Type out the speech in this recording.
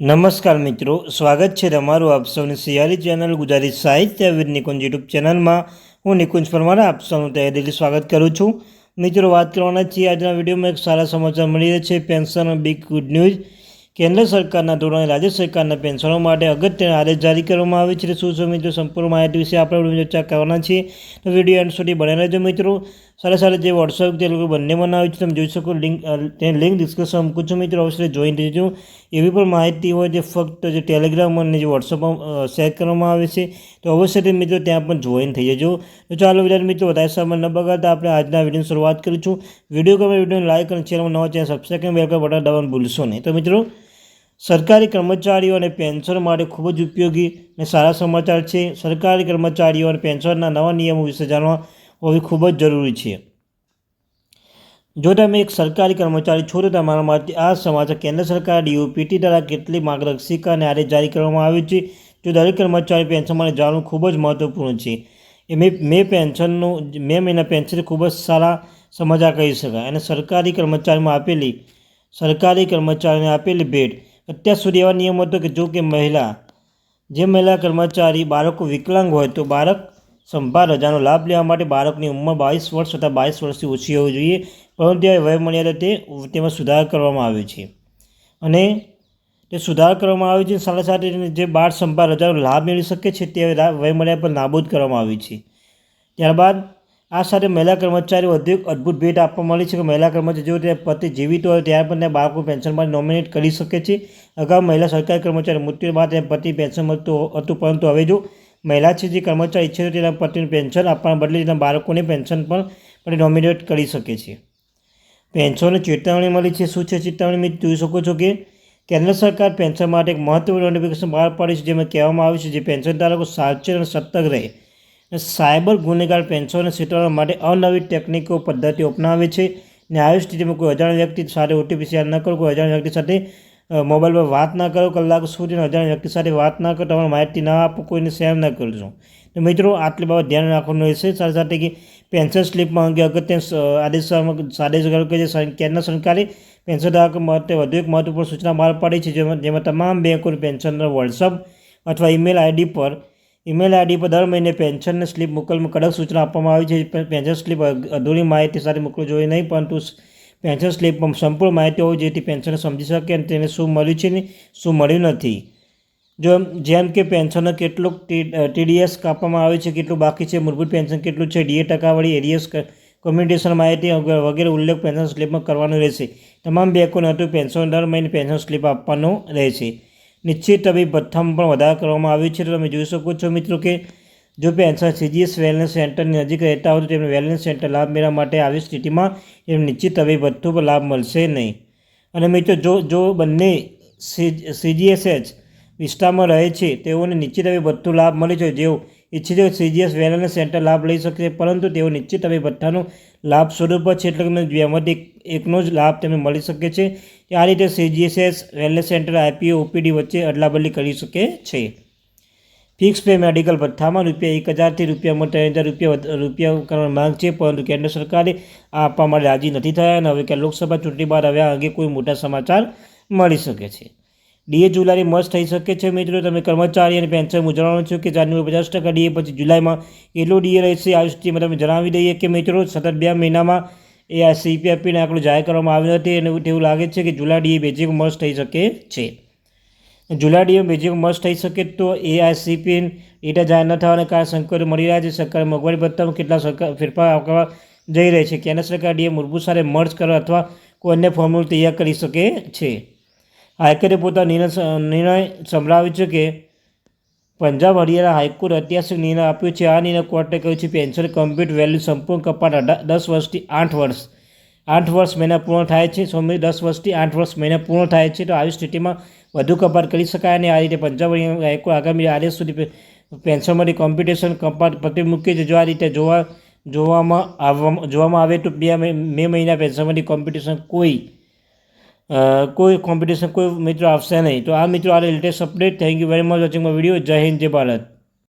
નમસ્કાર મિત્રો, સ્વાગત છે તમારું આપ સૌની સિયારી ચેનલ ગુજરાતી સાહિત્ય વિદ નિકુંજ યુટ્યુબ ચેનલમાં. હું નિકુંજ પરમાર, આપ સૌનું તહે દિલથી સ્વાગત કરું છું. મિત્રો, વાત કરવાના છીએ આજના વિડીયોમાં એક સારા સમાચાર મળી રહ્યા છે. Pension big good news. કેન્દ્ર સરકારના ધોરણે રાજ્ય સરકારના પેન્શનો માટે અગત્યના આદેશ જારી કરવામાં આવે છે. શું શું મિત્રો, સંપૂર્ણ માહિતી વિશે આપણે ચર્ચા કરવાના છીએ. તો વીડિયો એન્ડ સુધી બને રહેજો મિત્રો. સારા સારા જે વોટ્સઅપ તે લોકો બંને બનાવ્યું છે, તમે જોઈ શકો લિંક તે લિંક ડિસ્કશન મૂકું છું મિત્રો. અવશ્ય જોઈન રહેજો એવી પણ માહિતી હોય જે ફક્ત જે ટેલિગ્રામ અને જે વોટ્સઅપમાં શેર કરવામાં આવે છે, તો અવશ્ય તે મિત્રો ત્યાં પણ જોઈન થઈ જજો. તો ચાલો વિદ્યાર્થી મિત્રો, વધારે સમય ન બગાડતા આપણે આજના વિડીયોની શરૂઆત કરીશું. વીડિયો ગમે વિડીયોને લાઇક અને ચેનલમાં નવા ચેનલ સબસ્ક્રાઈબ બેલ બટન દબાવવાનું ભૂલશો નહીં. તો મિત્રો, સરકારી કર્મચારીઓ અને પેન્શન માટે ખૂબ જ ઉપયોગી અને સારા સમાચાર છે. સરકારી કર્મચારીઓ અને પેન્શનના નવા નિયમો વિશે જાણવા હોવી ખૂબ જ જરૂરી છે જો તમે એક સરકારી કર્મચારી છો તો તમારા માટે આ સમાચાર કેન્દ્ર સરકાર ડીયુપીટી દ્વારા કેટલી માર્ગદર્શિકા અને આદેશ જારી કરવામાં આવી છે જો દરેક કર્મચારી પેન્શન માટે જાણવું ખૂબ જ મહત્વપૂર્ણ છે મે મે પેન્શનનું મે મહિના પેન્શન ખૂબ જ સારા સમાચાર કહી શકાય અને સરકારી કર્મચારીમાં આપેલી સરકારી કર્મચારીને આપેલી ભેટ અત્યાર સુધી એવા નિયમ હતો કે જો કે મહિલા જે મહિલા કર્મચારી બાળકો વિકલાંગ હોય તો બાળક સંભાળ રજાનો લાભ લેવા માટે બાળકની ઉંમર બાવીસ વર્ષ તથા બાવીસ વર્ષથી ઓછી હોવી જોઈએ, પરંતુ ત્યારે વય મર્યાદા તે તેમાં સુધાર કરવામાં આવ્યો છે. અને તે સુધાર કરવામાં આવ્યો છે સાથે સાથે જે બાળ સંભાળ રજાનો લાભ મેળવી શકે છે તે વય મર્યાદા પર નાબૂદ કરવામાં આવી છે. ત્યારબાદ આ સાથે મહિલા કર્મચારીઓ વધુ અદ્ભુત ભેટ આપવા મળી છે. કે મહિલા કર્મચારી જો તે પતિ જીવિત હોય, ત્યારે પણ તે બાળકો પેન્શન માટે નોમિનેટ કરી શકે છે. અગાઉ મહિલા સરકારી કર્મચારી મૃત્યુ બાદ પતિ પેન્શન મળતું હતું, પરંતુ હવે જો મહિલા છે જે કર્મચારી ઈચ્છે તો તેના પતિનું પેન્શન આપવાના બદલે તેના બાળકોને પેન્શન પણ માટે નોમિનેટ કરી શકે છે પેન્શનને ચેતવણી મળી છે. શું છે ચેતવણી? મેં જોઈ શકો છો કે કેન્દ્ર સરકાર પેન્શન માટે એક મહત્વપૂર્ણ નોટિફિકેશન બહાર પાડી છે, જેમાં કહેવામાં આવ્યું છે જે પેન્શન ધારકો સાવચેત અને સતર્ક રહે. અને સાયબર ગુનેગાર પેન્શનને સેટલવા માટે અનવી ટેકનિકો, પદ્ધતિઓ અપનાવે છે. ને આવી સ્થિતિમાં કોઈ અજાણ વ્યક્તિ સાથે ઓટીપી શેર ન કરો, કોઈ અજાણ વ્યક્તિ સાથે મોબાઈલ પર વાત ના કરો, કલાક સુધી અજાણ વ્યક્તિ સાથે વાત ના કરો, તમારી માહિતી ના આપો, કોઈને શેર ન કરજો. તો મિત્રો, આટલી બાબત ધ્યાન રાખવાનું રહેશે. સાથે સાથે કે પેન્શન સ્લીપમાં અંગે અગત્ય આદેશ આદેશ કે જે કેન્દ્ર સરકારે પેન્શન ધારકો માટે વધુ એક મહત્વપૂર્ણ સૂચના બહાર પાડી છે, જેમાં જેમાં તમામ બેંકોની પેન્શનના વોટ્સઅપ અથવા ઈમેલ આઈડી પર ઈમેલ આઈડી પર દર મહિને પેન્શનની સ્લીપ મોકલવામાં કડક સૂચના આપવામાં આવી છે. પેન્શન સ્લીપ અધૂરી માહિતી સાથે મોકલવી જોઈએ નહીં, પરંતુ પેન્શન સ્લીપ સંપૂર્ણ માહિતી હોવી જેથી પેન્શન સમજી શકે અને તેને શું મળ્યું છે ને શું મળ્યું નથી. જો જેમ કે પેન્શનનો કેટલું ટીડીએસ કાપવામાં આવે છે, કેટલું બાકી છે, મૂળભૂત પેન્શન કેટલું છે ડીએ ટકાવાળી એરિયસ કોમ્યુનિકેશન માહિતી વગેરે ઉલ્લેખ પેન્શન સ્લીપમાં કરવાનો રહેશે. તમામ બેંકોને હતું પેન્શન દર મહિને પેન્શન સ્લીપ આપવાનો રહેશે. નિશ્ચિત તબીબ ભથ્થામાં પણ વધારો કરવામાં આવ્યો છે, તો તમે જોઈ શકો છો મિત્રો કે જો પેન્શન સીજીએસ વેલનેસ સેન્ટરની નજીક રહેતા હોય તો તેમને વેલનેસ સેન્ટર લાભ મેળવવા માટે આવી સ્થિતિમાં એમને નિશ્ચિત હવે ભથ્થું પર લાભ મળશે નહીં. અને મિત્રો, જો જો બંને સીજીએસએચ વિસ્તારમાં રહે છે, તેઓને નિશ્ચિત હવે ભથ્થું લાભ મળે છે. જેઓ ઈચ્છે છે સીજીએસ વેલનેસ સેન્ટર લાભ લઈ શકે, પરંતુ તેઓ નિશ્ચિત હવે ભથ્થાનો લાભ સ્વરૂપ છે એટલે કે બેમાંથી એકનો જ લાભ તેમને મળી શકે છે. આ રીતે CGSS wellness centre IPO OPD વચ્ચે અદલાબદલી કરી શકે છે. ફિક્સ પે મેડિકલ ભથ્થામાં રૂપિયા એક હજારથી રૂપિયા ત્રણ હજાર રૂપિયા રૂપિયા કરવાની માંગ છે, પરંતુ કેન્દ્ર સરકારે આ આપવા માટે રાજી નથી થયા અને હવે કે લોકસભા ચૂંટણી બાદ હવે અંગે કોઈ મોટા સમાચાર મળી શકે છે. ડીએ જુલાઈ મસ્ત થઈ શકે છે મિત્રો. તમે કર્મચારી અને પેન્શન ઉજવવાનો છો કે જાન્યુઆરી પચાસ ટકા ડીએ પછી જુલાઈમાં એટલો ડીએ રહેશે, આ સ્થિતિમાં તમે જણાવી દઈએ કે મિત્રો, સતત બે મહિનામાં એ આ સીપીએફપીને આંકડો જાહેર કરવામાં આવ્યો નથી અને તેવું લાગે છે કે જુલાઈ ડીએ બેઝિક મસ્ત થઈ શકે છે. ડીએ બેઝિક મસ્ત થઈ શકે તો એઆઈસીપી ડેટા જાહેર ન થવાને કારણે સંકટો મળી રહ્યા છે. સરકારે મોંઘવારી ભથ્થામાં કેટલા સરકાર ફેરફાર કરવા જઈ રહી છે? કેન્દ્ર સરકાર ડીએ મૂળભૂત સાથે મર્જ કરવા અથવા કોઈ અન્ય ફોર્મ્યુલ તૈયાર કરી શકે છે? હાઈકોર્ટે પોતાનો નિર્ણય નિર્ણય સંભળાવ્યો છે કે પંજાબ હરિયાણા હાઈકોર્ટ ઐતિહાસિક નિર્ણય આપ્યો છે. આ નિર્ણય કોર્ટે કહ્યું છે પેન્શન કમ્પ્યુટ વેલ્યુ સંપૂર્ણ કપાટ દસ વર્ષથી આઠ વર્ષ આઠ વર્ષ મહિના પૂર્ણ થાય છે. સોમી દસ વર્ષથી આઠ વર્ષ મહિના પૂર્ણ થાય છે. તો આવી સ્થિતિમાં વધુ કપાટ કરી શકાય અને આ રીતે પંજાબ હાઈકોર્ટ આગામી આદેશ સુધી પેન્શનમાંથી કોમ્પિટિશન કપાટ પ્રતિ મૂકે છે જો આ રીતે જોવા, જોવામાં આવવામાં, જોવામાં આવે તો બે મે મહિના પેન્શનમાંથી કોમ્પિટિશન કોઈ કોઈ કોમ્પિટિશન કોઈ મિત્રો આવશે નહીં. તો આ મિત્રો, આ latest update thank you very much watching my video Jai Hind, Jai Bharat.